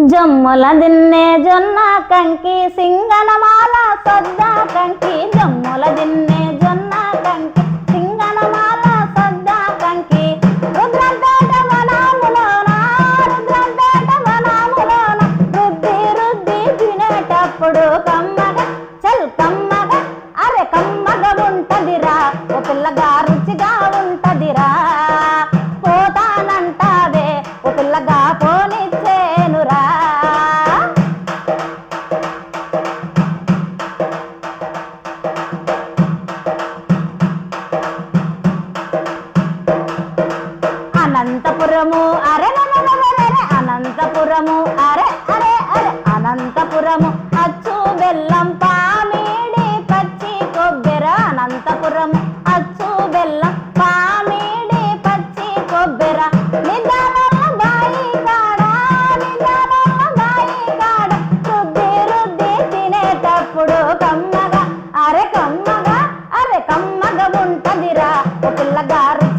జమ్ముల దిన్నే జొన్న కంకి సింగనమాల సద్ద కంకి. జమ్ముల దిన్నే జొన్న కంకి సింగనమాల సద్ద కంకి. రుద్రంపేట వనాములోన రుద్రంపేట వనాములోన రుద్ది రుద్ది తినేటప్పుడు కమ్మగా చల్ కమ్మగా అరే కమ్మగా ఉంటదిరా. ఓ పిల్లగా రుచిగా ఉంటదిరా. అనంతపురము అరే అరే అరే అనంతపురము. అచ్చు బెల్లం పామిడి పచ్చి కొబ్బెర అనంతపురము. అచ్చు బెల్లం పామిడి పచ్చి కొబ్బెర. కమ్మగా. అరే కమ్మగా అరే కమ్మగా ఉంటదిరా. పిల్లగారు